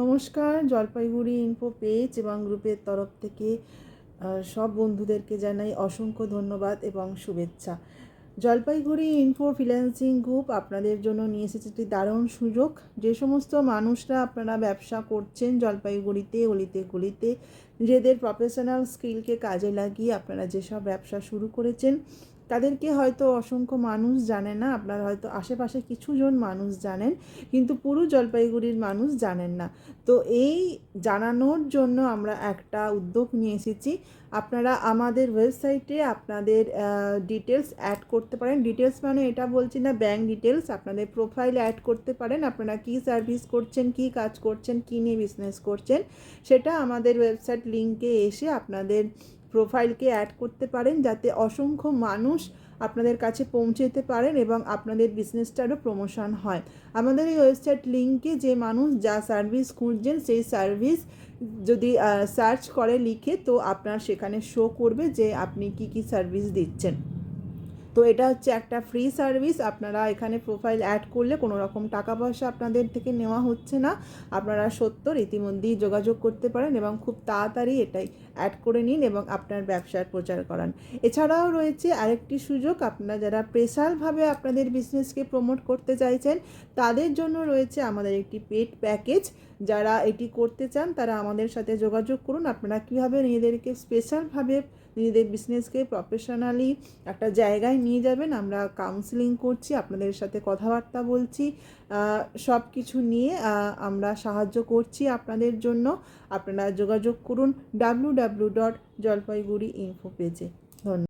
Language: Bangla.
নমস্কার, জলপাইগুড়ি ইনফো পেজ এবং গ্রুপের তরফ থেকে সব বন্ধুদেরকে জানাই অসংখ্য ধন্যবাদ এবং শুভেচ্ছা। জলপাইগুড়ি ইনফো ফ্রিল্যান্সিং গ্রুপ আপনাদের জন্য নিয়ে এসেছে একটি দারুণ সুযোগ। যে সমস্ত মানুষরা আপনারা ব্যবসা করছেন জলপাইগুড়িতে, অলিতে গলিতে নিজেদের প্রফেশনাল স্কিলকে কাজে লাগিয়ে আপনারা যেসব ব্যবসা শুরু করেছেন তাদেরকে হয়তো অসংখ্য মানুষ জানে না, আপনারা হয়তো আশেপাশে কিছুজন মানুষ জানেন, কিন্তু পুরো জলপাইগুড়ির মানুষ জানেন না। তো এই জানানোর জন্য আমরা একটা উদ্যোগ নিয়ে এসেছি। আপনারা আমাদের ওয়েবসাইটে আপনাদের ডিটেলস অ্যাড করতে পারেন। ডিটেলস মানে এটা বলছি না ব্যাঙ্ক ডিটেলস আপনাদের প্রোফাইল অ্যাড করতে পারেন। আপনারা কী সার্ভিস করছেন, কী কাজ করছেন, কী নিয়ে বিজনেস করছেন, সেটা আমাদের ওয়েবসাইট লিঙ্কে এসে আপনাদের প্রোফাইলকে অ্যাড করতে পারেন যাতে অসংখ্য মানুষ আপনাদের কাছে পৌঁছে পারেন এবং আপনাদের বিজনেসটারও প্রমোশন হয়। আমাদের এই ওয়েবসাইট লিঙ্কে যে মানুষ যা সার্ভিস খুঁজছেন, সেই সার্ভিস যদি সার্চ করে লিখে তো আপনার সেখানে শো করবে যে আপনি কি কি সার্ভিস দিচ্ছেন। তো এটা হচ্ছে একটা ফ্রি সার্ভিস আপনারা এখানে প্রোফাইল অ্যাড করলে কোনো রকম টাকা পয়সা আপনাদের থেকে নেওয়া হচ্ছে না। আপনারা সত্তর ইতিমধ্যেই যোগাযোগ করতে পারেন এবং খুব তাড়াতাড়ি এটাই অ্যাড করে নিন এবং আপনার ব্যবসার প্রচার করান। এছাড়াও রয়েছে আরেকটি সুযোগ, আপনারা যারা স্পেশালভাবে আপনাদের বিজনেসকে প্রমোট করতে চাইছেন, তাদের জন্য রয়েছে আমাদের একটি পেড প্যাকেজ যারা এটি করতে চান, তারা আমাদের সাথে যোগাযোগ করুন। আপনারা কীভাবে নিজেদেরকে স্পেশালভাবে নিজেদের বিজনেসকে প্রফেশনালি একটা জায়গায় নিয়ে যাবেন, আমরা কাউন্সিলিং করছি, আপনাদের সাথে কথাবার্তা বলছি সব কিছু নিয়ে আমরা সাহায্য করছি আপনাদের জন্য। আপনারা যোগাযোগ করুন W W dot Jalpaiguri info পেজে ধন্যবাদ।